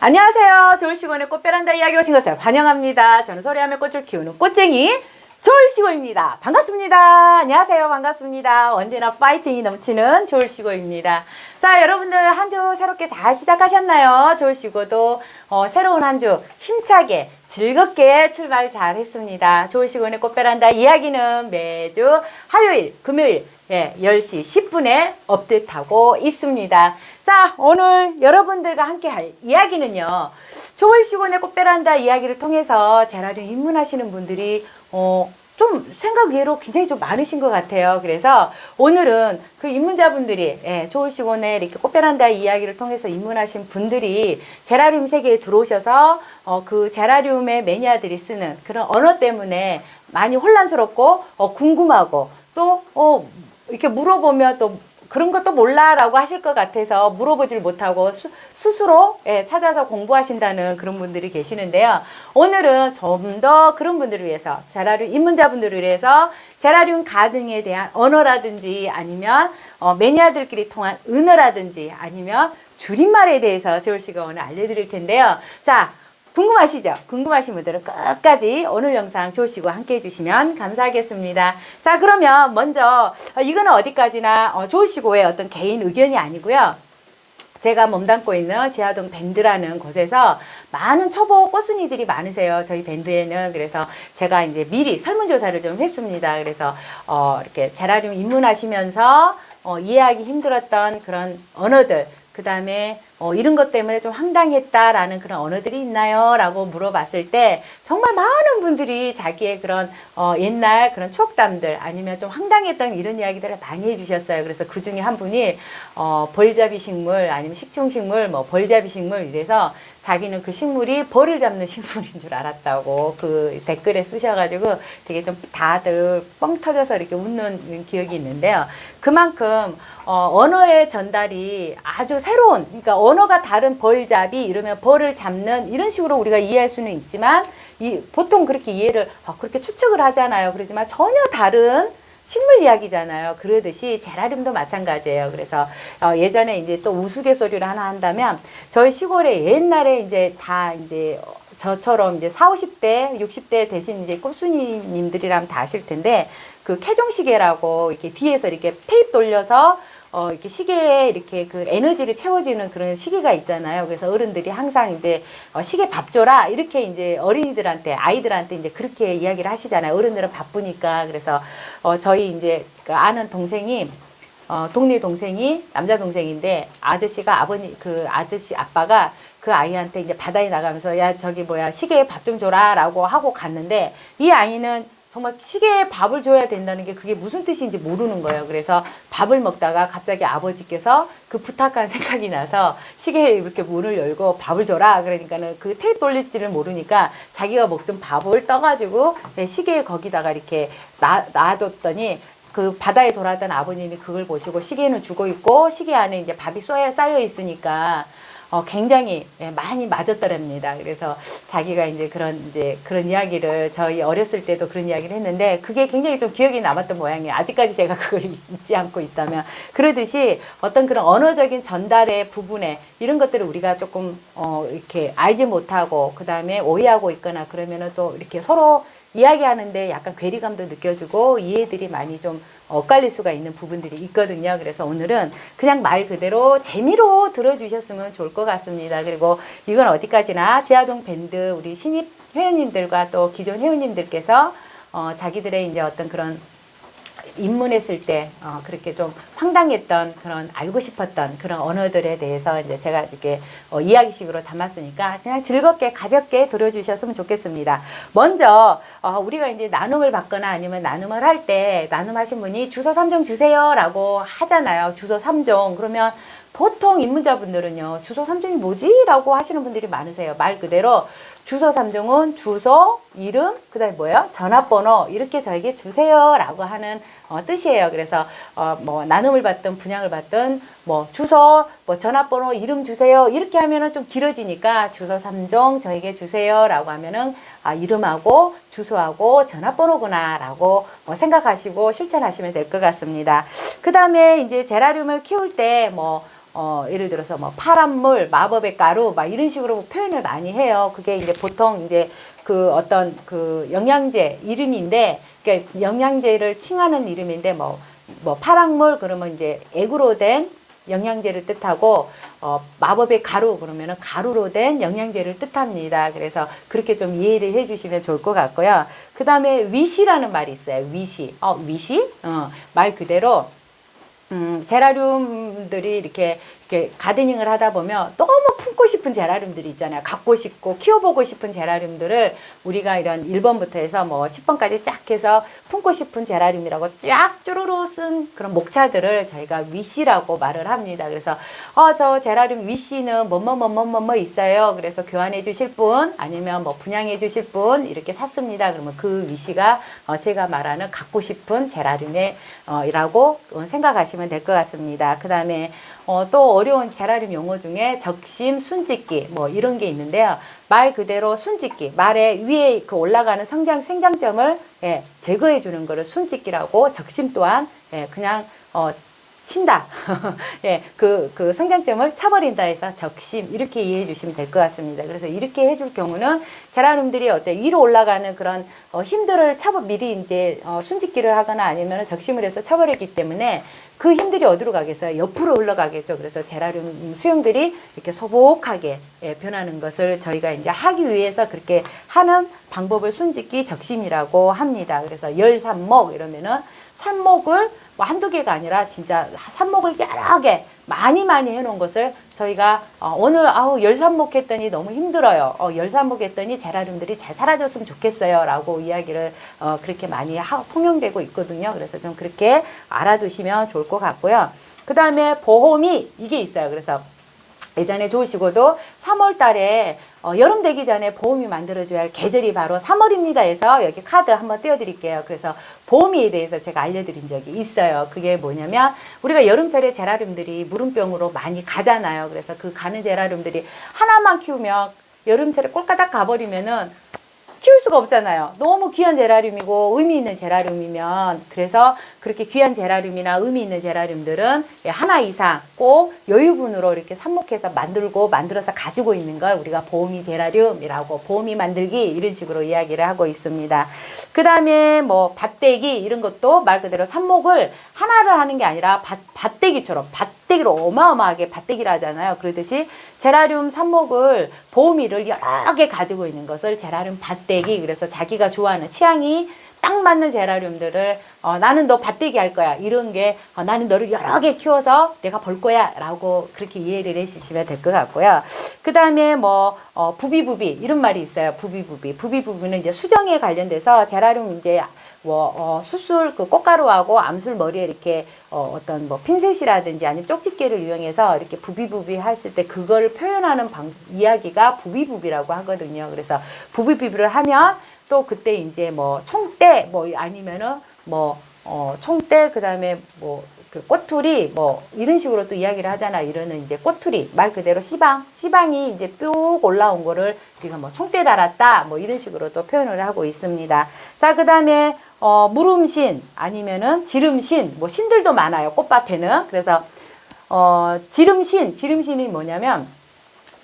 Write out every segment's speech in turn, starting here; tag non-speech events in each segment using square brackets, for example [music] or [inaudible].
안녕하세요. 좋을시골의 꽃베란다 이야기 오신 것을 환영합니다. 저는 소리하며 꽃을 키우는 꽃쟁이 좋을시골입니다. 반갑습니다. 안녕하세요. 반갑습니다. 언제나 파이팅이 넘치는 좋을시골입니다. 자, 여러분들 한 주 새롭게 잘 시작하셨나요? 좋을시고도 어, 새로운 한 주 힘차게 즐겁게 출발 잘 했습니다. 좋을시골의 꽃베란다 이야기는 매주 화요일, 금요일 예, 10시 10분에 업데이트하고 있습니다. 자, 오늘 여러분들과 함께 할 이야기는요. 좋을시골의 꽃베란다 이야기를 통해서 제라늄 입문하시는 분들이 어, 좀 생각 외로 굉장히 좀 많으신 것 같아요. 그래서 오늘은 그 입문자분들이 예, 좋을시골에 이렇게 꽃베란다 이야기를 통해서 입문하신 분들이 제라늄 세계에 들어오셔서 어, 그 제라늄의 매니아들이 쓰는 그런 언어 때문에 많이 혼란스럽고 어, 궁금하고 또 어, 이렇게 물어보면 또 그런 것도 몰라라고 하실 것 같아서 물어보질 못하고 수, 스스로 예, 찾아서 공부하신다는 그런 분들이 계시는데요. 오늘은 좀 더 그런 분들을 위해서 제라늄 입문자분들을 위해서 제라늄 가등에 대한 언어라든지 아니면 어, 매니아들끼리 통한 은어라든지 아니면 줄임말에 대해서 재울 씨가 오늘 알려드릴 텐데요. 자, 궁금하시죠? 궁금하신 분들은 끝까지 오늘 영상 좋으시고 함께 해주시면 감사하겠습니다. 자, 그러면 먼저 어, 이거는 어디까지나 어, 좋으시고의 어떤 개인 의견이 아니고요. 제가 몸담고 있는 지하동 밴드라는 곳에서 많은 초보 꽃순이들이 많으세요. 저희 밴드에는. 그래서 제가 이제 미리 설문조사를 좀 했습니다. 그래서, 어, 이렇게 제라늄 입문하시면서, 어, 이해하기 힘들었던 그런 언어들, 그 다음에 어, 이런 것 때문에 좀 황당했다라는 그런 언어들이 있나요? 라고 물어봤을 때 정말 많은 분들이 자기의 그런 어, 옛날 그런 추억담들 아니면 좀 황당했던 이런 이야기들을 많이 해주셨어요. 그래서 그 중에 한 분이 어, 벌잡이 식물 아니면 식충식물 뭐 벌잡이 식물 이래서 자기는 그 식물이 벌을 잡는 식물인 줄 알았다고 그 댓글에 쓰셔가지고 되게 좀 다들 뻥 터져서 이렇게 웃는 기억이 있는데요. 그만큼 어, 언어의 전달이 아주 새로운, 그러니까 언어가 다른 벌잡이 이러면 벌을 잡는 이런 식으로 우리가 이해할 수는 있지만 이, 보통 그렇게 이해를 어, 그렇게 추측을 하잖아요. 그러지만 전혀 다른 식물 이야기잖아요. 그러듯이 제라늄도 마찬가지예요. 그래서 어, 예전에 이제 또 우스갯소리를 하나 한다면 저희 시골에 옛날에 이제 다 이제 저처럼 이제 4, 50대, 60대 대신 이제 꽃순이님들이라면 다 아실 텐데 그 캐종시계라고 이렇게 뒤에서 이렇게 테이프 돌려서 어, 이렇게 시계에 이렇게 그 에너지를 채워지는 그런 시계가 있잖아요. 그래서 어른들이 항상 이제 어, 시계 밥 줘라. 이렇게 이제 어린이들한테, 아이들한테 이제 그렇게 이야기를 하시잖아요. 어른들은 바쁘니까. 그래서 어, 저희 이제 그 아는 동생이 어, 동네 동생이 남자 동생인데 아저씨가 아버님 그 아저씨 아빠가 그 아이한테 이제 바다에 나가면서 야 저기 뭐야 시계에 밥 좀 줘라라고 하고 갔는데 이 아이는 정말 시계에 밥을 줘야 된다는 게 그게 무슨 뜻인지 모르는 거예요. 그래서 밥을 먹다가 갑자기 아버지께서 그 부탁한 [laughs] 생각이 나서 시계에 이렇게 문을 열고 밥을 줘라. 그러니까는 그 테이프 돌릴지를 모르니까 자기가 먹던 밥을 떠가지고 시계에 거기다가 이렇게 놔, 놔뒀더니 그 바다에 돌아던 아버님이 그걸 보시고 시계는 죽어 있고 시계 안에 이제 밥이 쏘여 쌓여 있으니까 어, 굉장히 예, 많이 맞았더랍니다. 그래서 자기가 이제 그런 이제 그런 이야기를 저희 어렸을 때도 그런 이야기를 했는데 그게 굉장히 좀 기억이 남았던 모양이에요. 아직까지 제가 그걸 [laughs] 잊지 않고 있다면 그러듯이 어떤 그런 언어적인 전달의 부분에 이런 것들을 우리가 조금 어, 이렇게 알지 못하고 그 다음에 오해하고 있거나 그러면은 또 이렇게 서로 이야기하는데 약간 괴리감도 느껴지고 이해들이 많이 좀 엇갈릴 수가 있는 부분들이 있거든요. 그래서 오늘은 그냥 말 그대로 재미로 들어주셨으면 좋을 것 같습니다. 그리고 이건 어디까지나 지하동 밴드 우리 신입 회원님들과 또 기존 회원님들께서 어, 자기들의 이제 어떤 그런 입문했을 때 어, 그렇게 좀 황당했던 그런 알고 싶었던 그런 언어들에 대해서 이제 제가 이렇게 어, 이야기식으로 담았으니까 그냥 즐겁게 가볍게 들어주셨으면 좋겠습니다. 먼저 어, 우리가 이제 나눔을 받거나 아니면 나눔을 할 때 나눔하신 분이 주소 3종 주세요라고 하잖아요. 주소 3종 그러면 보통 입문자분들은요 주소 3종이 뭐지? 라고 하시는 분들이 많으세요. 말 그대로 주소 3종은 주소, 이름, 그 다음에 뭐예요? 전화번호 이렇게 저에게 주세요 라고 하는 어, 뜻이에요. 그래서 어, 뭐 나눔을 받든 분양을 받든 뭐 주소, 뭐 전화번호, 이름 주세요 이렇게 하면은 좀 길어지니까 주소 3종 저에게 주세요 라고 하면은 아, 이름하고 주소하고 전화번호구나 라고 뭐 생각하시고 실천하시면 될 것 같습니다. 그 다음에 이제 제라늄을 키울 때 뭐 어, 예를 들어서 뭐 파란 물, 마법의 가루, 막 이런 식으로 표현을 많이 해요. 그게 이제 보통 이제 그 어떤 그 영양제 이름인데, 그러니까 영양제를 칭하는 이름인데, 뭐, 뭐 파랑물 그러면 이제 액으로 된 영양제를 뜻하고, 어, 마법의 가루 그러면은 가루로 된 영양제를 뜻합니다. 그래서 그렇게 좀 이해를 해 주시면 좋을 것 같고요. 그 다음에 위시라는 말이 있어요. 위시. 어, 위시? 어, 말 그대로 음, 제라늄들이 이렇게, 이렇게 가드닝을 하다 보면 너무 품고 싶은 제라늄들이 있잖아요. 갖고 싶고 키워보고 싶은 제라늄들을 우리가 이런 1번부터 해서 뭐 10번까지 쫙 해서 품고 싶은 제라늄이라고 쫙 쭈루루 쓴 그런 목차들을 저희가 위시라고 말을 합니다. 그래서 어, 저 제라늄 위시는 뭐뭐뭐뭐뭐 있어요. 그래서 교환해 주실 분 아니면 뭐 분양해 주실 분 이렇게 샀습니다. 그러면 그 위시가 어, 제가 말하는 갖고 싶은 제라늄의 어, 이라고 생각하시면 될 것 같습니다. 그 다음에 어, 또 어려운 제라늄 용어 중에 적심, 순짓기 뭐 이런 게 있는데요. 말 그대로 순짓기, 말의 위에 그 올라가는 성장 생장점을 예, 제거해 주는 거를 순짓기라고 적심 또한 예, 그냥 어, 친다. [laughs] 예, 그, 그 성장점을 쳐버린다 해서 적심, 이렇게 이해해 주시면 될 것 같습니다. 그래서 이렇게 해줄 경우는 제라늄들이 어때? 위로 올라가는 그런 어, 힘들을 쳐버, 미리 이제 어, 순짓기를 하거나 아니면 적심을 해서 쳐버리기 때문에 그 힘들이 어디로 가겠어요? 옆으로 올라가겠죠. 그래서 제라늄 수용들이 이렇게 소복하게 예, 변하는 것을 저희가 이제 하기 위해서 그렇게 하는 방법을 순짓기 적심이라고 합니다. 그래서 열산목 이러면은 산목을 뭐 한두 개가 아니라 진짜 산목을 여러 개 많이 많이 해놓은 것을 저희가 어, 오늘 아우 열산목 했더니 너무 힘들어요. 어, 열산목 했더니 제라늄들이 잘 사라졌으면 좋겠어요. 라고 이야기를 어, 그렇게 많이 하, 통용되고 있거든요. 그래서 좀 그렇게 알아두시면 좋을 것 같고요. 그 다음에 보험이 이게 있어요. 그래서 예전에 좋으시고도 3월 달에 어, 여름 되기 전에 보험이 만들어줘야 할 계절이 바로 3월입니다 해서 여기 카드 한번 띄워드릴게요. 그래서 보험에 대해서 제가 알려드린 적이 있어요. 그게 뭐냐면 우리가 여름철에 제라늄들이 무름병으로 많이 가잖아요. 그래서 그 가는 제라늄들이 하나만 키우면 여름철에 꼴까닥 가버리면은 키울 수가 없잖아요. 너무 귀한 제라늄이고 의미 있는 제라늄이면 그래서 그렇게 귀한 제라늄이나 의미 있는 제라늄들은 하나 이상 꼭 여유분으로 이렇게 삽목해서 만들고 만들어서 가지고 있는 걸 우리가 보호미 제라늄이라고 보호미 만들기 이런 식으로 이야기를 하고 있습니다. 그 다음에 뭐 밭대기 이런 것도 말 그대로 삽목을 하나를 하는 게 아니라 밭, 밭대기처럼 밭 대기로 어마어마하게 밭대기를 하잖아요. 그러듯이 제라늄 삽목을 보호미를 여러 개 가지고 있는 것을 제라늄 밭대기 그래서 자기가 좋아하는 취향이 딱 맞는 제라늄들을 어, 나는 너 밭대기 할 거야. 이런 게 어, 나는 너를 여러 개 키워서 내가 벌 거야. 라고 그렇게 이해를 해주시면 될 것 같고요. 그 다음에 뭐 어, 부비부비 이런 말이 있어요. 부비부비. 부비부비는 이제 수정에 관련돼서 제라늄 이제 뭐 어, 수술 그 꽃가루하고 암술 머리에 이렇게 어, 어떤 뭐 핀셋이라든지 아니면 쪽집게를 이용해서 이렇게 부비부비 했을 때 그걸 표현하는 방, 이야기가 부비부비라고 하거든요. 그래서 부비부비를 하면 또 그때 이제 뭐 총대 뭐 아니면은 뭐 어, 총대 그다음에 뭐 그 꼬투리 뭐 이런 식으로 또 이야기를 하잖아. 이러는 이제 꼬투리 말 그대로 시방 시방이 이제 쭉 올라온 거를 우리가 뭐 총대 달았다 뭐 이런 식으로 또 표현을 하고 있습니다. 자 그다음에 어, 물음신 아니면은 지름신 뭐 신들도 많아요. 꽃밭에는 그래서 어, 지름신 지름신이 뭐냐면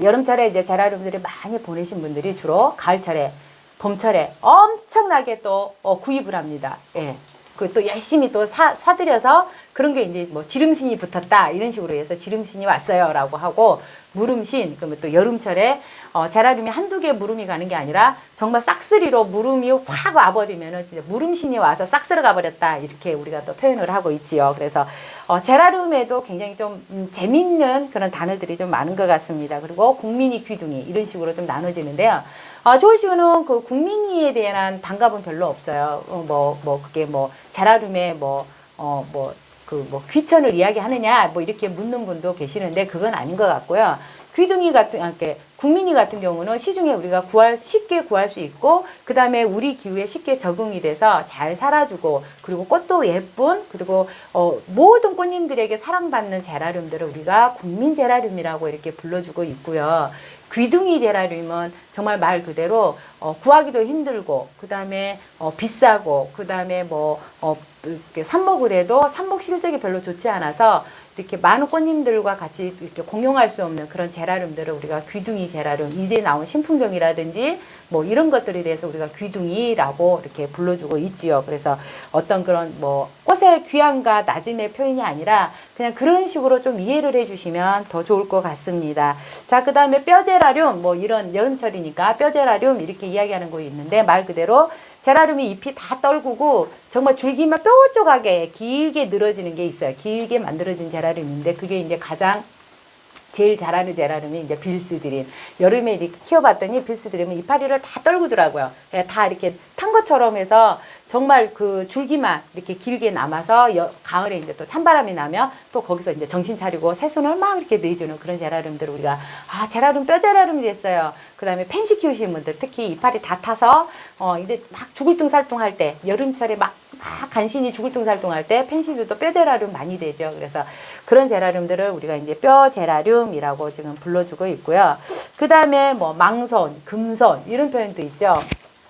여름철에 이제 제라늄들이 많이 보내신 분들이 주로 가을철에 봄철에 엄청나게 또 어, 구입을 합니다. 예. 그또 열심히 또 사, 사들여서 그런 게 이제 뭐 지름신이 붙었다 이런 식으로 해서 지름신이 왔어요라고 하고 무름신 그러면 또 여름철에 어, 제라늄이 한두 개 무름이 가는 게 아니라 정말 싹쓸이로 무름이 확 와버리면은 진짜 무름신이 와서 싹 쓸어 가 버렸다 이렇게 우리가 또 표현을 하고 있지요. 그래서 어, 제라늄에도 굉장히 좀 음, 재밌는 그런 단어들이 좀 많은 것 같습니다. 그리고 국민이 귀둥이 이런 식으로 좀 나눠지는데요. 아, 조울씨는 그 국민이에 대한 반갑은 별로 없어요. 어, 뭐, 뭐, 그게 뭐, 제라륨에 뭐, 어, 뭐, 그, 뭐, 귀천을 이야기하느냐, 뭐, 이렇게 묻는 분도 계시는데, 그건 아닌 것 같고요. 귀둥이 같은, 아, 이렇게, 국민이 같은 경우는 시중에 우리가 구할, 쉽게 구할 수 있고, 그 다음에 우리 기후에 쉽게 적응이 돼서 잘 살아주고, 그리고 꽃도 예쁜, 그리고, 어, 모든 꽃님들에게 사랑받는 제라륨들을 우리가 국민 제라륨이라고 이렇게 불러주고 있고요. 귀둥이 제라늄은 정말 말 그대로 어, 구하기도 힘들고 그 다음에 어, 비싸고 그 다음에 뭐 어, 삽목을 해도 삽목 실적이 별로 좋지 않아서 이렇게 많은 꽃님들과 같이 이렇게 공용할 수 없는 그런 제라늄들을 우리가 귀둥이 제라늄, 이제 나온 신품종이라든지 뭐 이런 것들에 대해서 우리가 귀둥이라고 이렇게 불러주고 있지요. 그래서 어떤 그런 뭐 꽃의 귀함과 낮음의 표현이 아니라 그냥 그런 식으로 좀 이해를 해주시면 더 좋을 것 같습니다. 자, 그 다음에 뼈제라늄, 뭐 이런 여름철이니까 뼈제라늄 이렇게 이야기하는 거 있는데 말 그대로 제라늄이 잎이 다 떨구고 정말 줄기만 뾰족하게 길게 늘어지는 게 있어요. 길게 만들어진 제라늄인데 그게 이제 가장 제일 잘하는 제라늄이 이제 빌스드린. 여름에 이렇게 키워봤더니 빌스드린은 이파리를 다 떨구더라고요. 예, 다 이렇게 탄 것처럼 해서 정말 그 줄기만 이렇게 길게 남아서 여, 가을에 이제 또 찬바람이 나면 또 거기서 이제 정신 차리고 새순을 막 이렇게 내주는 그런 제라늄들을 우리가 아 제라늄 뼈 제라늄이 됐어요. 그 다음에 펜시 키우시는 분들 특히 이파리 다 타서 어 이제 막 죽을둥살둥 할 때 여름철에 막, 막 간신히 죽을둥살둥 할 때 펜시들도 뼈 제라늄 많이 되죠. 그래서 그런 제라늄들을 우리가 이제 뼈 제라늄이라고 지금 불러주고 있고요. 그 다음에 뭐 망손, 금손 이런 표현도 있죠.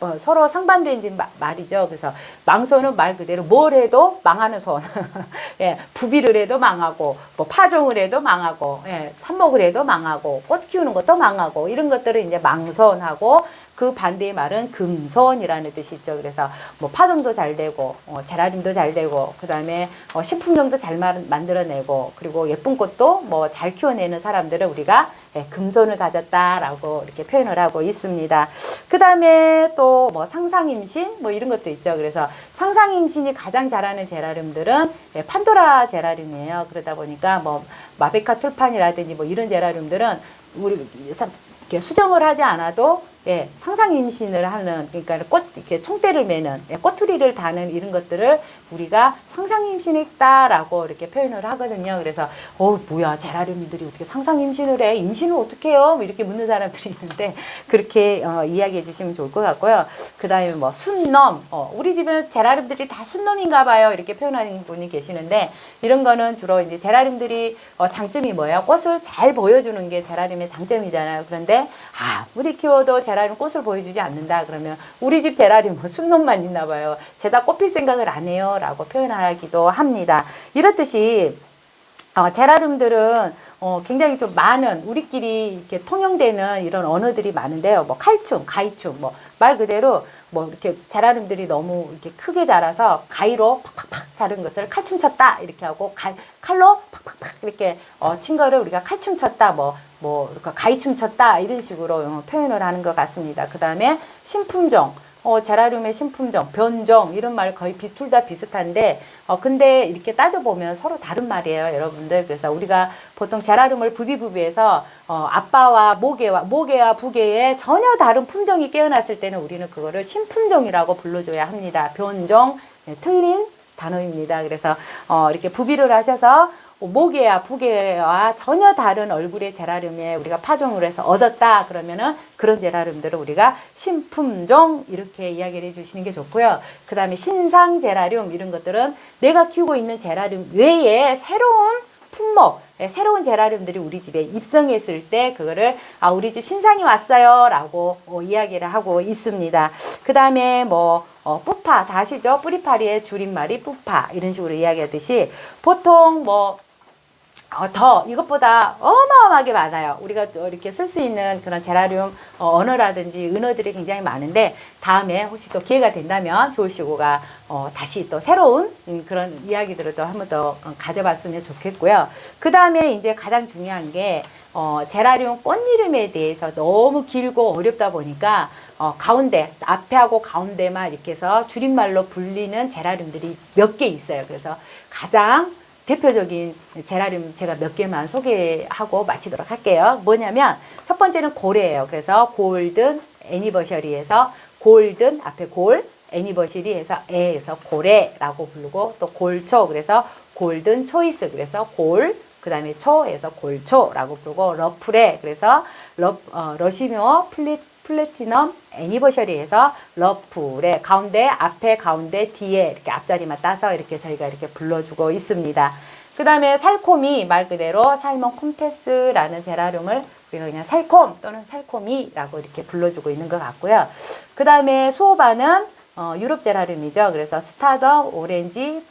어, 서로 상반된 지 마- 말이죠. 그래서 망손은 말 그대로 뭘 해도 망하는 손. [laughs] 예, 부비를 해도 망하고, 뭐 파종을 해도 망하고, 예, 삽목을 해도 망하고, 꽃 키우는 것도 망하고, 이런 것들을 이제 망손하고, 그 반대의 말은 금손이라는 뜻이 있죠. 그래서 뭐 파종도 잘 되고, 어, 제라늄도 잘 되고, 그 다음에 어, 식품종도 잘 마- 만들어내고, 그리고 예쁜 꽃도 뭐 잘 키워내는 사람들을 우리가 예, 금손을 가졌다라고 이렇게 표현을 하고 있습니다. 그 다음에 또 뭐 상상임신 뭐 이런 것도 있죠. 그래서 상상임신이 가장 잘하는 제라늄들은 예, 판도라 제라늄이에요. 그러다 보니까 뭐 마베카 툴판이라든지 뭐 이런 제라늄들은 우리 사- 이렇게 수정을 하지 않아도 예, 상상 임신을 하는 그러니까 꽃 이렇게 총대를 매는 예, 꼬투리를 다는 이런 것들을 우리가 상상 임신했다라고 이렇게 표현을 하거든요. 그래서 어 뭐야 제라늄들이 어떻게 상상 임신을 해? 임신을 어떻게 해요? 뭐 이렇게 묻는 사람들이 있는데 그렇게 어, 이야기해 주시면 좋을 것 같고요. 그다음에 뭐 순놈 어, 우리 집은 제라늄들이 다 순놈인가 봐요. 이렇게 표현하는 분이 계시는데 이런 거는 주로 이제 제라늄들이 어, 장점이 뭐예요? 꽃을 잘 보여주는 게 제라늄의 장점이잖아요. 그런데 아 우리 키워도 제라늄 꽃을 보여주지 않는다 그러면 우리 집 제라늄은 순놈만 있나 봐요. 제다 꽃필 생각을 안 해요 라고 표현하기도 합니다. 이렇듯이 어, 제라늄들은 어, 굉장히 좀 많은 우리끼리 이렇게 통용되는 이런 언어들이 많은데요. 뭐 칼춤, 가이춤, 뭐 말 그대로 뭐 이렇게 제라늄들이 너무 이렇게 크게 자라서 가위로 팍팍팍 자른 것을 칼춤 쳤다 이렇게 하고 가, 칼로 팍팍팍 이렇게 어, 친 거를 우리가 칼춤 쳤다 뭐뭐 이렇게 가위춤 쳤다 이런 식으로 어, 표현을 하는 것 같습니다. 그 다음에 신품종 어, 제라늄의 신품종, 변종 이런 말 거의 둘다 비슷한데 어, 근데 이렇게 따져보면 서로 다른 말이에요, 여러분들. 그래서 우리가 보통 제라늄을 부비부비해서 어, 아빠와 모개와 모개와 부개의 전혀 다른 품종이 깨어났을 때는 우리는 그거를 신품종이라고 불러줘야 합니다. 변종 네, 틀린 단어입니다. 그래서 어, 이렇게 부비를 하셔서 모개와 부개와 전혀 다른 얼굴의 제라늄에 우리가 파종을 해서 얻었다 그러면은 그런 제라늄들을 우리가 신품종 이렇게 이야기를 해주시는 게 좋고요. 그 다음에 신상 제라늄 이런 것들은 내가 키우고 있는 제라늄 외에 새로운 품목, 예, 새로운 제라늄들이 우리 집에 입성했을 때 그거를 아 우리 집 신상이 왔어요라고 어, 이야기를 하고 있습니다. 그 다음에 뭐 어, 뿌파 다 아시죠? 뿌리파리의 줄임말이 뿌파 이런 식으로 이야기하듯이 보통 뭐 어, 더 이것보다 어마어마하게 많아요. 우리가 또 이렇게 쓸 수 있는 그런 제라늄 어, 언어라든지 은어들이 굉장히 많은데 다음에 혹시 또 기회가 된다면 조울시고가 어, 다시 또 새로운 음, 그런 이야기들을 또 한 번더 어, 가져봤으면 좋겠고요. 그 다음에 이제 가장 중요한 게 어, 제라늄 꽃 이름에 대해서 너무 길고 어렵다 보니까 어, 가운데 앞에하고 가운데만 이렇게 해서 줄임말로 불리는 제라늄들이 몇 개 있어요. 그래서 가장 대표적인 제라늄 제가 몇 개만 소개하고 마치도록 할게요. 뭐냐면 첫 번째는 고래예요. 그래서 골든 애니버셔리에서 골든 앞에 골 애니버셔리에서 에에서 고래라고 부르고 또 골초 그래서 골든 초이스 그래서 골 그다음에 초에서 골초라고 부르고 러플에 그래서 러, 어, 러시묘 플릿 플래티넘 애니버셔리에서 러플의 가운데 앞에 가운데 뒤에 이렇게 앞자리만 따서 이렇게 저희가 이렇게 불러주고 있습니다. 그 다음에 살코미 말 그대로 살몬 콤테스라는 제라늄을 우리가 그냥 살콤 또는 살코미라고 이렇게 불러주고 있는 것 같고요. 그 다음에 수호바는 어, 유럽 제라늄이죠. 그래서 스타더 오렌지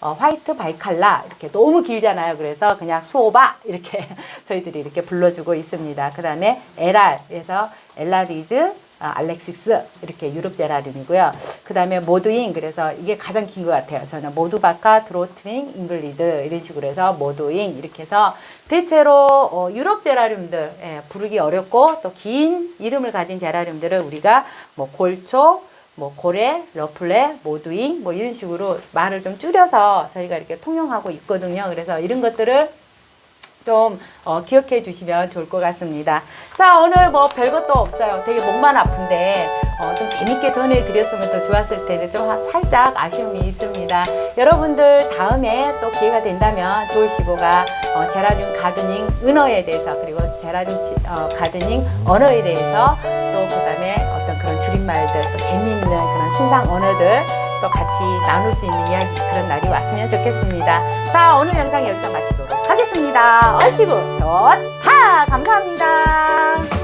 어, 화이트 바이칼라 이렇게 너무 길잖아요. 그래서 그냥 수오바 이렇게 [laughs] 저희들이 이렇게 불러주고 있습니다. 그 다음에 LR에서 엘라리즈 아, 알렉시스 이렇게 유럽 제라늄이고요. 그 다음에 모두잉 그래서 이게 가장 긴 것 같아요. 저는 모두바카 드로트닝 잉글리드 이런 식으로 해서 모두잉 이렇게 해서 대체로 어, 유럽 제라늄들 예, 부르기 어렵고 또 긴 이름을 가진 제라늄들을 우리가 뭐 골초 뭐 고래, 러플레, 모두잉 뭐 이런 식으로 말을 좀 줄여서 저희가 이렇게 통용하고 있거든요. 그래서 이런 것들을 좀 어, 기억해 주시면 좋을 것 같습니다. 자, 오늘 뭐 별것도 없어요. 되게 목만 아픈데 어, 좀 재밌게 전해드렸으면 더 좋았을 텐데 좀 하- 살짝 아쉬움이 있습니다. 여러분들 다음에 또 기회가 된다면 조울시고가 어, 제라늄 가드닝 은어에 대해서 그리고 제라늄 지- 어, 가드닝 언어에 대해서 줄임말들 또 재미있는 그런 신상 언어들 또 같이 나눌 수 있는 이야기 그런 날이 왔으면 좋겠습니다. 자 오늘 영상 여기서 마치도록 하겠습니다. 얼씨구 좋다 감사합니다.